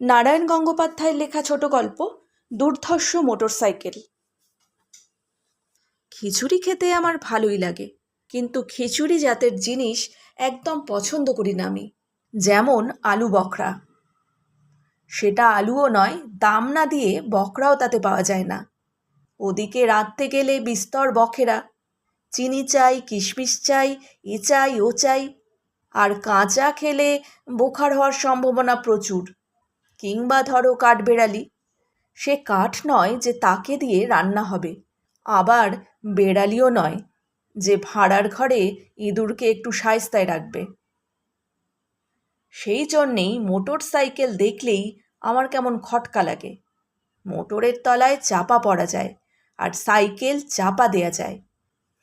নারায়ণ গঙ্গোপাধ্যায়ের লেখা ছোট গল্প, দুর্ধর্ষ মোটরসাইকেল। খিচুড়ি খেতে আমার ভালোই লাগে, কিন্তু খিচুড়ি জাতের জিনিস একদম পছন্দ করি না আমি, যেমন আলু বকরা সেটা আলুও নয়, দাম না দিয়ে বকরাও তাতে পাওয়া যায় না। ওদিকে রাঁধতে গেলে বিস্তর বখেরা, চিনি চাই, কিশমিশ চাই, এ চাই, ও চাই, আর কাঁচা খেলে বোখার হওয়ার সম্ভাবনা প্রচুর। কিংবা ধরো কাঠবেড়ালি সে কাঠ নয় যে তাকে দিয়ে রান্না হবে। আবার বেড়ালিও নয় যে ভাড়ার ঘরে ইঁদুরকে একটু সায়স্তায় রাখবে। সেই জন্যেই মোটর সাইকেল দেখলেই আমার কেমন খটকা লাগে। মোটরের তলায় চাপা পড়া যায় আর সাইকেল চাপা দেয়া যায়।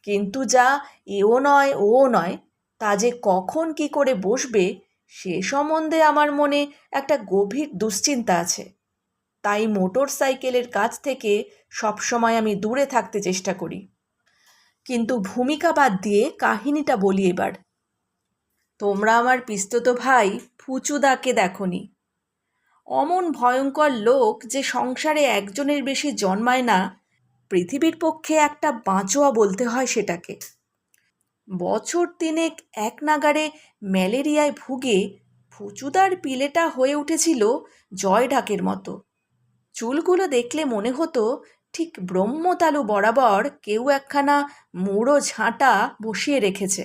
কিন্তু যা এও নয় ও নয়, তা যে কখন কি করে বসবে সে সম্বন্ধে আমার মনে একটা গভীর দুশ্চিন্তা আছে। তাই মোটর সাইকেলের কাছ থেকে সবসময় আমি দূরে থাকতে চেষ্টা করি। কিন্তু ভূমিকা বাদ দিয়ে কাহিনীটা বলি এবার। তোমরা আমার পিস্তত ভাই ফুচুদাকে দেখনি। অমন ভয়ঙ্কর লোক যে সংসারে একজনের বেশি জন্মায় না, পৃথিবীর পক্ষে একটা বাঁচোয়া বলতে হয় সেটাকে। বছর তিনেক এক নাগারে ম্যালেরিয়ায় ভুগে ফুচুদার পিলেটা হয়ে উঠেছিল জয় ঢাকের মতো। চুলগুলো দেখলে মনে হতো ঠিক ব্রহ্মতালু বরাবর কেউ একখানা মুড়ো ঝাঁটা বসিয়ে রেখেছে।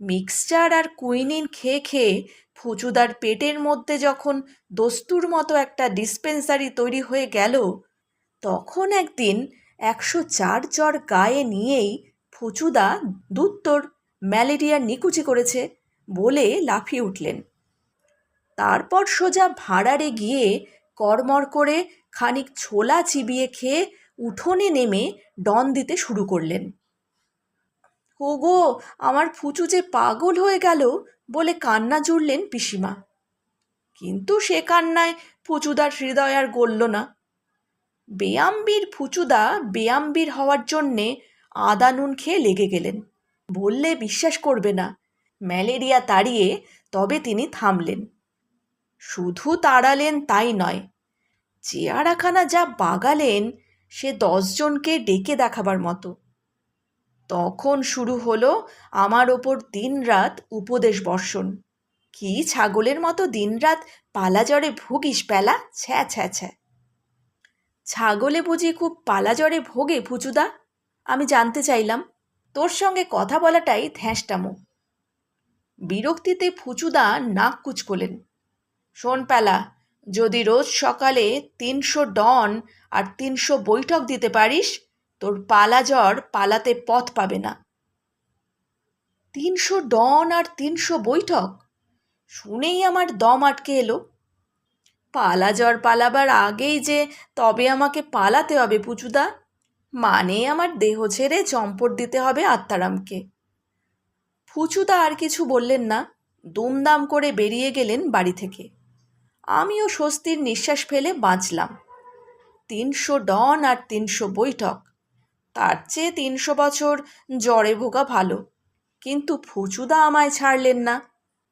মিক্সচার আর কুইনিন খেয়ে খেয়ে ফুচুদার পেটের মধ্যে যখন দস্তুর মতো একটা ডিসপেন্সারি তৈরি হয়ে গেল, তখন একদিন একশো চার জ্বর গায়ে নিয়েই ফুচুদা দুত্তর ম্যালেরিয়া নিকুচি করেছে বলে লাফিয়ে উঠলেন। তারপর সোজা ভাড়ারে গিয়ে কড়মড় করে খানিক ছোলা চিবিয়ে খেয়ে উঠোনে নেমে ডন দিতে শুরু করলেন। ওগো, আমার ফুচু যে পাগল হয়ে গেল বলে কান্না জুড়লেন পিসিমা। কিন্তু সে কান্নায় ফুচুদার হৃদয় আর গলল না। বেয়াম্বির ফুচুদা বেয়াম্বির হওয়ার জন্যে আদা নুন খেয়ে লেগে গেলেন। বললে বিশ্বাস করবে না। ম্যালেরিয়া তাড়িয়ে তবে তিনি থামলেন। শুধু তাড়ালেন তাই নয় চেয়ারাখানা যা বাগালেন, সে দশজনকে ডেকে দেখাবার মতো। তখন শুরু হলো আমার ওপর দিনরাত উপদেশ বর্ষণ। কি ছাগলের মতো দিনরাত পালাজ্বরে ভুগিস পেলা, ছ্যা ছ্যা ছ্যা। ছাগলে বুঝি খুব পালাজ্বরে ভোগে ফুচুদা আমি জানতে চাইলাম, তোর সঙ্গে কথা বলাটাই ধ্যাঁসটামো। বিরক্তিতে ফুচুদা নাক কুচকোলেন। শোন প্যালা যদি রোজ সকালে তিনশো ডন আর তিনশো বৈঠক দিতে পারিস, তোর পালা জ্বর পালাতে পথ পাবে না। তিনশো ডন আর তিনশো বৈঠক? শুনেই আমার দম আটকে এলো। পালা জ্বর পালাবার আগেই যে তবে আমাকে পালাতে হবে পুচুদা মানে আমার দেহ ছেড়ে চম্পট দিতে হবে আত্মারামকে। ফুচুদা আর কিছু বললেন না, দুমদাম করে বেরিয়ে গেলেন বাড়ি থেকে। আমিও স্বস্তির নিঃশ্বাস ফেলে বাঁচলাম। তিনশো ডন আর তিনশো বৈঠক। তার চেয়ে তিনশো বছর জ্বরে ভোগা ভালো। কিন্তু ফুচুদা আমায় ছাড়লেন না।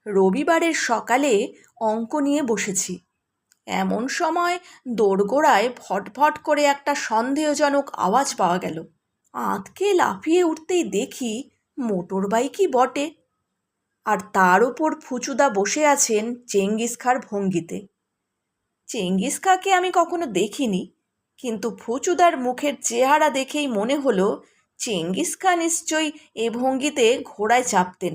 রবিবারের সকালে অঙ্ক নিয়ে বসেছি। এমন সময় দোরগোড়ায় ফটফট করে একটা সন্দেহজনক আওয়াজ পাওয়া গেল। আঁতকে লাফিয়ে উঠতেই দেখি মোটর বাইকই বটে। আর তার ওপর ফুচুদা বসে আছেন চেঙ্গিস খার ভঙ্গিতে। চেঙ্গিস খাকে আমি কখনো দেখিনি, কিন্তু ফুচুদার মুখের চেহারা দেখেই মনে হলো চেঙ্গিস খা নিশ্চয়ই এ ভঙ্গিতে ঘোড়ায় চাপতেন।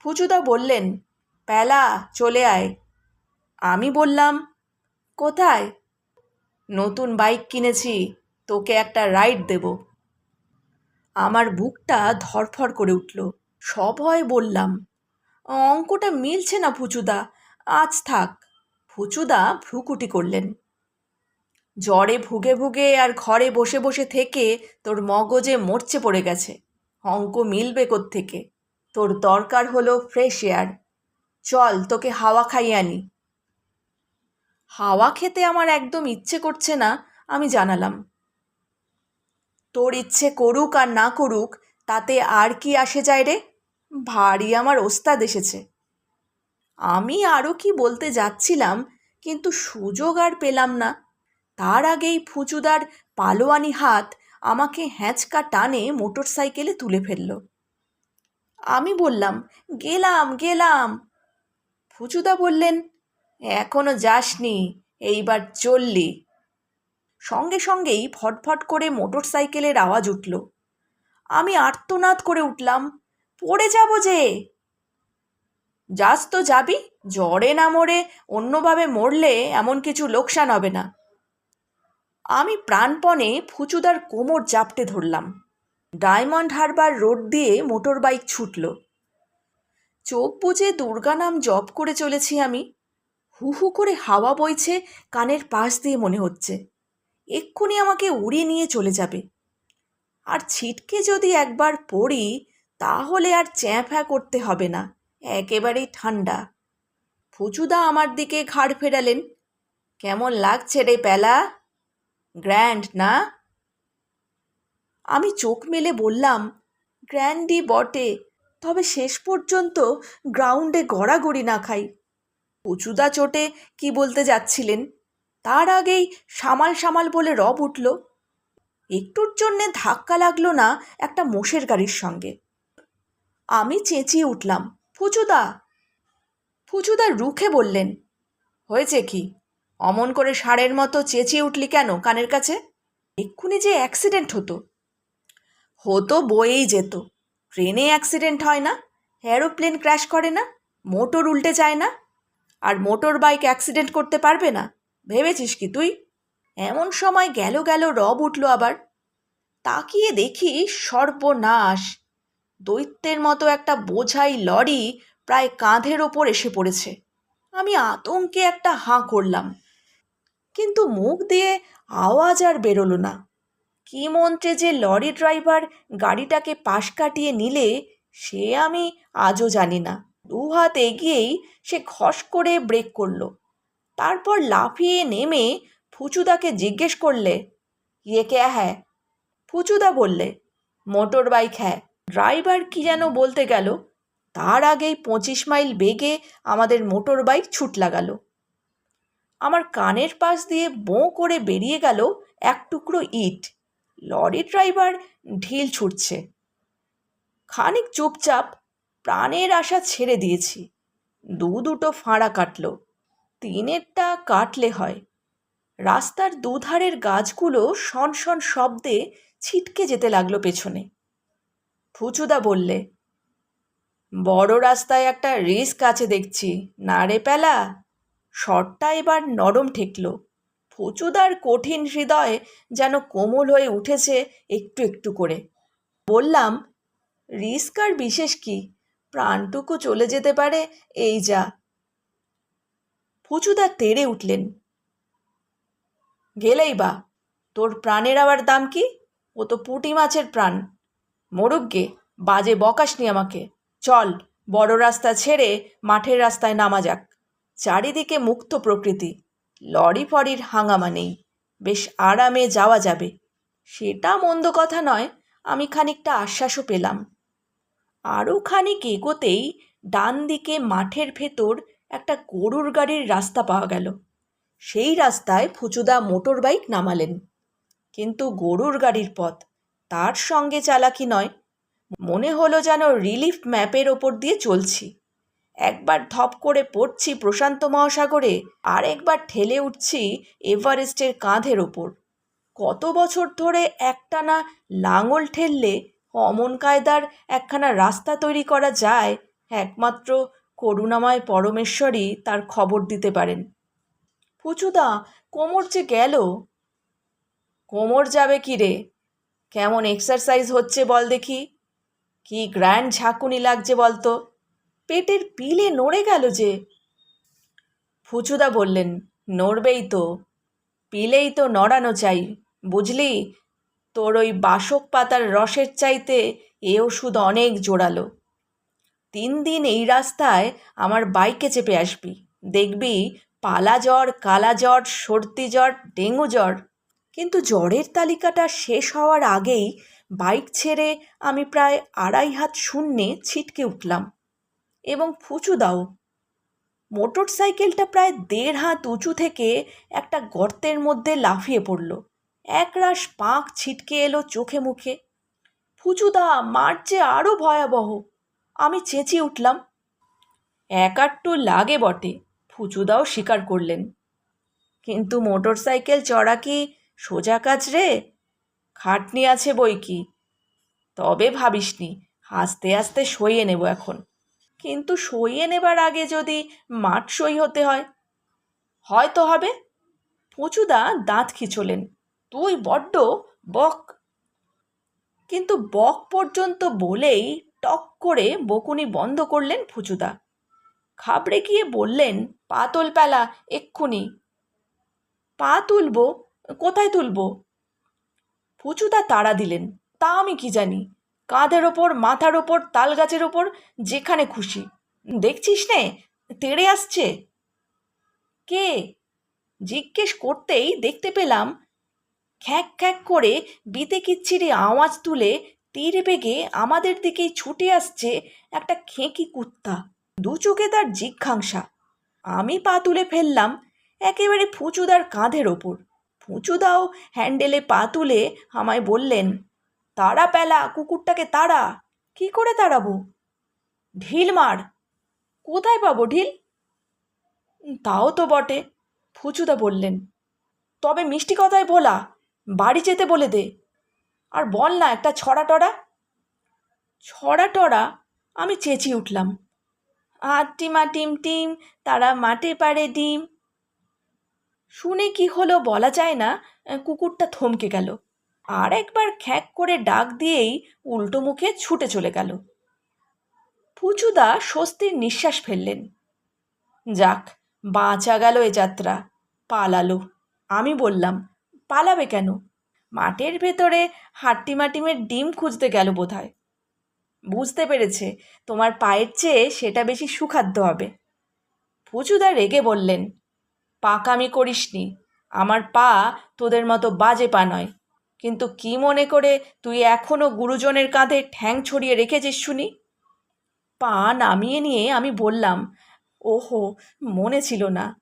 ফুচুদা বললেন প্যালা চলে আয়। আমি বললাম, কোথায়? নতুন বাইক কিনেছি, তোকে একটা রাইড দেব। আমার বুকটা ধরফর করে উঠল। সভয় বললাম, অঙ্কটা মিলছে না ফুচুদা, আজ থাক। ফুচুদা ভ্রুকুটি করলেন, জ্বরে ভুগে ভুগে আর ঘরে বসে বসে থেকে তোর মগজে মরচে পড়ে গেছে। অঙ্ক মিলবে থেকে তোর দরকার হলো ফ্রেশ এয়ার। চল তোকে হাওয়া খাইয়ে আনি। হাওয়া খেতে আমার একদম ইচ্ছে করছে না, আমি জানালাম। তোর ইচ্ছে করুক আর না করুক, তাতে আর কি আসে যায় রে? ভারী আমার ওস্তাদ এসেছে। আমি আরও কি বলতে যাচ্ছিলাম, কিন্তু সুযোগ আর পেলাম না। তার আগেই ফুচুদার পালোয়ানি হাত আমাকে হ্যাঁচকা টানে মোটর সাইকেলে তুলে ফেলল। আমি বললাম, গেলাম গেলাম। ফুচুদা বললেন এখনও যাসনি, এইবার চললি। সঙ্গে সঙ্গেই ফটফট করে মোটর সাইকেলের আওয়াজ উঠল। আমি আর্তনাদ করে উঠলাম, পড়ে যাব যে। যাস তো যাবি, জ্বরে না মরে অন্যভাবে মরলে এমন কিছু লোকসান হবে না। আমি প্রাণপণে ফুচুদার কোমর জাপটে ধরলাম। ডায়মন্ড হারবার রোড দিয়ে মোটর বাইক ছুটল। চোখ বুজে দুর্গা নাম জপ করে চলেছি আমি। হু হু করে হাওয়া বইছে কানের পাশ দিয়ে মনে হচ্ছে। এক্ষুনি আমাকে উড়িয়ে নিয়ে চলে যাবে। আর ছিটকে যদি একবার পড়ি, তাহলে আর চ্যাঁফ্যা করতে হবে না, একেবারেই ঠান্ডা। ফুচুদা আমার দিকে ঘাড় ফেরালেন। কেমন লাগছে রে প্যালা গ্র্যান্ড না? আমি চোখ মেলে বললাম গ্র্যান্ডই বটে, তবে শেষ পর্যন্ত গ্রাউন্ডে গড়াগড়ি না খাই। পুচুদা চোটে কি বলতে যাচ্ছিলেন? তার আগেই সামাল সামাল বলে রব উঠল। একটুর জন্যে ধাক্কা লাগল না একটা মোষের গাড়ির সঙ্গে। আমি চেঁচিয়ে উঠলাম, ফুচুদা ফুচুদা রুখে বললেন, হয়েছে কি? অমন করে ষাঁড়ের মতো চেঁচিয়ে উঠলি কেন কানের কাছে? এক্ষুনি যে অ্যাক্সিডেন্ট হতো। হতো, বয়েই যেত। ট্রেনে অ্যাক্সিডেন্ট হয় না অ্যারোপ্লেন ক্র্যাশ করে না, মোটর উল্টে যায় না। আর মোটর বাইক অ্যাক্সিডেন্ট করতে পারবে না? ভেবেছিস কি তুই? এমন সময় গেল গেল রব উঠল আবার। তাকিয়ে দেখি সর্বনাশ। দৈত্যের মতো একটা বোঝাই লরি প্রায় কাঁধের ওপর এসে পড়েছে। আমি আতঙ্কে একটা হাঁ করলাম। কিন্তু মুখ দিয়ে আওয়াজ আর বেরোলো না। কি মন্ত্রে যে লরি ড্রাইভার গাড়িটাকে পাশ কাটিয়ে নিলে, সে আমি আজও জানি না। দু হাত এগিয়েই সে খস করে ব্রেক করল। তারপর লাফিয়ে নেমে ফুচুদাকে জিজ্ঞেস করলে ইয়ে কে হ্যাঁ? ফুচুদা বললে, মোটর বাইক হ্যাঁ। ড্রাইভার কি যেন বলতে গেল, তার আগেই পঁচিশ মাইল বেগে আমাদের মোটর বাইক ছুট লাগালো। আমার কানের পাশ দিয়ে বোঁ করে বেরিয়ে গেল এক টুকরো ইট। লরি ড্রাইভার ঢিল ছুটছে। খানিক চুপচাপ প্রাণের আশা ছেড়ে দিয়েছি। দু দুটো ফাঁড়া কাটল। তিনেরটা কাটলে হয়। রাস্তার দুধারের গাছগুলো শন শন শব্দে ছিটকে যেতে লাগল পেছনে। ফুচুদা বললে, বড় রাস্তায় একটা রিস্ক আছে দেখছি। না রে পেলা? শটটা এবার নরম ঠেকল। ফুচুদার কঠিন হৃদয় যেন কোমল হয়ে উঠেছে একটু একটু করে। বললাম, রিস্ক আর বিশেষ কি? প্রাণটুকু চলে যেতে পারে, এই যা। ফুচুদা তেড়ে উঠলেন। গেলেই বা, তোর প্রাণের আবার দাম কি? ও তো পুঁটি মাছের প্রাণ। মরুক গে বাজে বকাসনি আমাকে। চল, বড় রাস্তা ছেড়ে মাঠের রাস্তায় নামা যাক। চারিদিকে মুক্ত প্রকৃতি। লরি ফরির হাঙ্গামা নেই। বেশ আরামে যাওয়া যাবে। সেটা মন্দ কথা নয়, আমি খানিকটা আশ্বাসও পেলাম। আরও খানিক এগোতেই ডান দিকে মাঠের ভেতর একটা গরুর গাড়ির রাস্তা পাওয়া গেল। সেই রাস্তায় ফুচুদা মোটর বাইক নামালেন। কিন্তু গরুর গাড়ির পথ তার সঙ্গে চালাকি নয়, মনে হলো যেন রিলিফ ম্যাপের ওপর দিয়ে চলছি। একবার ধপ করে পড়ছি প্রশান্ত মহাসাগরে আর একবার ঠেলে উঠছি এভারেস্টের কাঁধের ওপর। কত বছর ধরে একটানা লাঙল ঠেললে অমন কায়দার একখানা রাস্তা তৈরি করা যায়, একমাত্র করুণাময় পরমেশ্বরই তার খবর দিতে পারেন। ফুচুদা, কোমর যে গেল? কোমর যাবে কি রে? কেমন এক্সারসাইজ হচ্ছে বল দেখি। কি গ্র্যান্ড ঝাঁকুনি লাগছে বলতো? পেটের পিলে নড়ে গেল যে। ফুচুদা বললেন, নড়বেই তো। পিলেই তো নড়ানো চাই, বুঝলি? তোর ওই বাসক পাতার রসের চাইতে এ ওষুধ অনেক জোরালো। তিন দিন এই রাস্তায় আমার বাইকে চেপে আসবি। দেখবি পালা জ্বর, কালা জ্বর, সর্দি জ্বর, ডেঙ্গু জ্বর। কিন্তু জ্বরের তালিকাটা শেষ হওয়ার আগেই বাইক ছেড়ে আমি প্রায় আড়াই হাত শূন্যে ছিটকে উঠলাম এবং ফুচু দাও। মোটর সাইকেলটা প্রায় দেড় হাত উঁচু থেকে একটা গর্তের মধ্যে লাফিয়ে পড়ল। একরাশ পাঁক ছিটকে এলো চোখে মুখে। ফুচুদা, মার যে আরও ভয়াবহ। আমি চেঁচিয়ে উঠলাম। এক আটটু লাগে বটে, ফুচুদাও স্বীকার করলেন। কিন্তু মোটর সাইকেল চড়া কি সোজা কাজ রে? খাটনি আছে বই কি? তবে ভাবিসনি আস্তে আস্তে সইয়ে নেব এখন। কিন্তু সইয়ে নেবার আগে যদি মাঠ সই হতে হয়, হয়তো হবে। পুচুদা দাঁত খিচলেন। তুই বড্ড বক। কিন্তু বক পর্যন্ত বলেই টক করে বকুনি বন্ধ করলেন ফুচুদা। খাবড়ে গিয়ে বললেন পা পেলা, এক্ষুনি। পা তুলব? কোথায় তুলব? ফুচুদা তাড়া দিলেন, তা আমি কি জানি? কাঁধের ওপর, মাথার ওপর তাল গাছের ওপর, যেখানে খুশি। দেখছিস নে, তেড়ে আসছে। কে? জিজ্ঞেস করতেই দেখতে পেলাম খ্যাঁক খ্যাঁক করে বিতে কিচ্ছিরি আওয়াজ তুলে তীর বেগে আমাদের দিকেই ছুটে আসছে একটা খেঁকি কুত্তা। দু চোখে তার জিজ্ঞাংসা। আমি পা তুলে ফেললাম একেবারে ফুচুদার কাঁধের ওপর। ফুচুদাও হ্যান্ডেলে পা তুলে আমায় বললেন, তারা পেলা, কুকুরটাকে তাড়া, কি করে তাড়াবো? ঢিল মার। কোথায় পাবো ঢিল? তাও তো বটে, ফুচুদা বললেন। তবে মিষ্টি কথায় বলা বাড়ি যেতে বলে দে। আর বল না একটা ছড়া টড়া। ছড়া টড়া? আমি চেঁচিয়ে উঠলাম। আটিমা টিম টিম তারা মাঠে পারে ডিম। শুনে কি হলো বলা যায় না কুকুরটা থমকে গেল। আর একবার খ্যাক করে ডাক দিয়েই উল্টো মুখে ছুটে চলে গেল। ফুচুদা স্বস্তির নিঃশ্বাস ফেললেন। যাক, বাঁচা গেল এ যাত্রা, পালালো। আমি বললাম পালাবে কেন? মাঠের ভেতরে হাট্টিমাটিমের ডিম খুঁজতে গেল বোধহয়। বুঝতে পেরেছে, তোমার পায়ের চেয়ে সেটা বেশি সুখাদ্য হবে। ফুচুদা রেগে বললেন, পাকামি করিসনি, আমার পা তোদের মতো বাজে পা নয়। কিন্তু কি মনে করে তুই এখনও গুরুজনের কাঁধে ঠ্যাং ছড়িয়ে রেখেছিস শুনি? পা নামিয়ে নিয়ে আমি বললাম, ওহো, মনে ছিল না।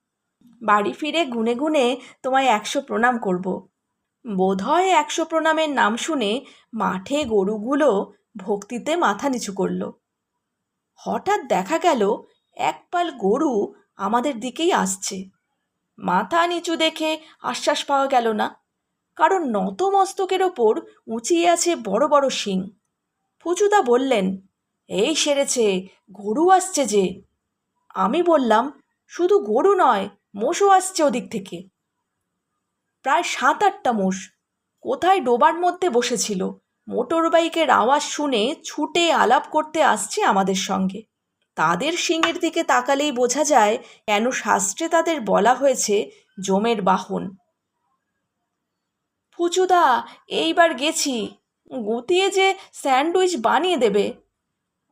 বাড়ি ফিরে গুনে গুনে তোমায় একশো প্রণাম করব। বোধহয় একশো প্রণামের নাম শুনে মাঠে গরুগুলো ভক্তিতে মাথা নিচু করল। হঠাৎ দেখা গেল এক পাল গরু আমাদের দিকেই আসছে। মাথা নিচু দেখে আশ্বাস পাওয়া গেল না। কারণ নত মস্তকের ওপর উঁচিয়ে আছে বড় বড় শিং। ফুচুদা বললেন, এই সেরেছে, গরু আসছে যে। আমি বললাম, শুধু গরু নয় মোষও আসছে ওদিক থেকে। প্রায় সাত আটটা মোষ। কোথায় ডোবার মধ্যে বসেছিল? মোটর বাইকের আওয়াজ শুনে ছুটে আলাপ করতে আসছে আমাদের সঙ্গে। তাদের শিঙের দিকে তাকালেই বোঝা যায়, কেন শাস্ত্রে তাদের বলা হয়েছে, জমের বাহন ফুচুদা, এইবার গেছি। গুতিয়ে যে স্যান্ডউইচ বানিয়ে দেবে।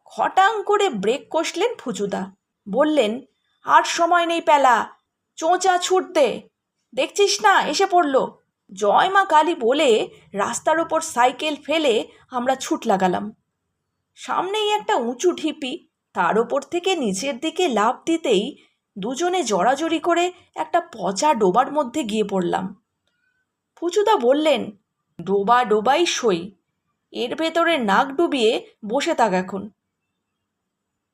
খটাং করে ব্রেক কষলেন ফুচুদা। বললেন, আর সময় নেই পেলা চোঁচা ছুট দে দেখছিস না, এসে পড়ল। জয় মা কালী বলে রাস্তার ওপর সাইকেল ফেলে আমরা ছুট লাগালাম। সামনেই একটা উঁচু ঢিপি। তার ওপর থেকে নিচের দিকে লাফ দিতেই দুজনে জড়াজড়ি করে একটা পচা ডোবার মধ্যে গিয়ে পড়লাম। ফুচুদা বললেন, ডোবা ডোবাই সই। এর ভেতরে নাক ডুবিয়ে বসে থাক এখন।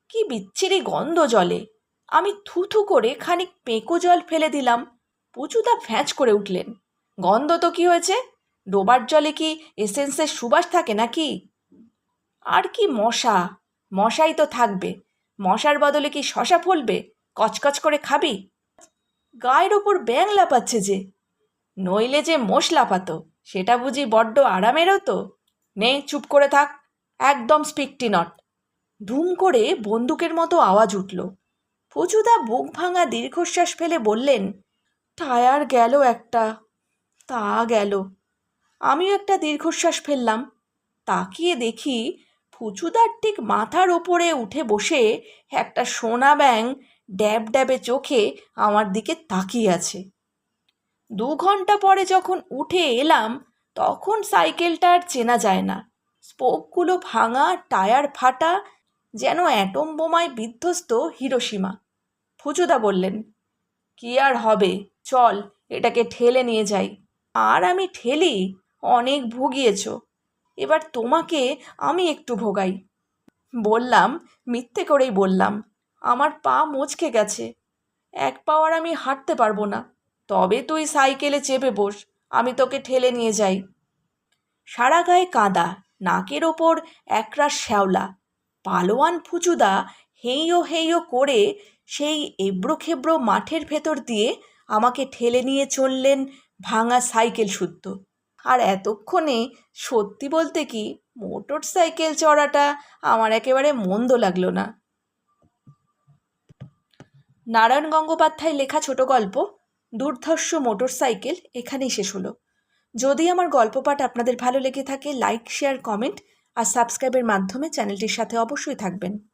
কি বিচ্ছিরি গন্ধ জলে। আমি থুথু করে খানিক পেঁকো জল ফেলে দিলাম। পুচুদা ফ্যাঁচ করে উঠলেন। গন্ধ তো কি হয়েছে? ডোবার জলে কি এসেন্সের সুবাস থাকে নাকি? আর কি মশা? মশাই তো থাকবে। মশার বদলে কি শশা ফলবে? কচকচ করে খাবি? গায়ের ওপর ব্যাং লাপাচ্ছে যে। নইলে যে মোষ লাপাতো সেটা বুঝি বড্ড আরামেরও তো। নে চুপ করে থাক। একদম স্পিকটি নট। ধুম করে বন্দুকের মতো আওয়াজ উঠল। ফুচুদা বুক ভাঙা দীর্ঘশ্বাস ফেলে বললেন, টায়ার গেল একটা, তা গেল। আমিও একটা দীর্ঘশ্বাস ফেললাম। তাকিয়ে দেখি ফুচুদার ঠিক মাথার ওপরে উঠে বসে একটা সোনা ব্যাং ড্যাব ড্যাবে চোখে আমার দিকে তাকিয়ে আছে। দু ঘণ্টা পরে যখন উঠে এলাম, তখন সাইকেলটা আর চেনা যায় না। স্পোকগুলো ভাঙা, টায়ার ফাটা, যেন অ্যাটম বোমায় বিধ্বস্ত হিরোসীমা ফুচুদা বললেন, কি আর হবে? চল, এটাকে ঠেলে নিয়ে যাই। আর আমি ঠেলি? অনেক ভুগিয়েছ। এবার তোমাকে আমি একটু ভোগাই। বললাম, মিথ্যে করেই বললাম, আমার পা মচকে গেছে। এক পাও আর আমি হাঁটতে পারব না। তবে তুই সাইকেলে চেপে বস, আমি তোকে ঠেলে নিয়ে যাই। সারা গায়ে কাদা, নাকের ওপর একরা শ্যাওলা। পালোয়ান ফুচুদা হেইও হেইও করে সেই এবড়ো খেবড়ো মাঠের ভেতর দিয়ে আমাকে ঠেলে নিয়ে চললেন ভাঙা সাইকেল শুদ্ধ আর এতক্ষণে সত্যি বলতে কি, মোটর সাইকেল চড়াটা আমার একেবারে মন্দ লাগল না। নারায়ণ গঙ্গোপাধ্যায় লেখা ছোট গল্প, দুর্ধর্ষ মোটর সাইকেল, এখানেই শেষ হলো। যদি আমার গল্প পাঠ আপনাদের ভালো লেগে থাকে, লাইক, শেয়ার, কমেন্ট আর সাবস্ক্রাইবের মাধ্যমে চ্যানেলটির সাথে অবশ্যই থাকবেন।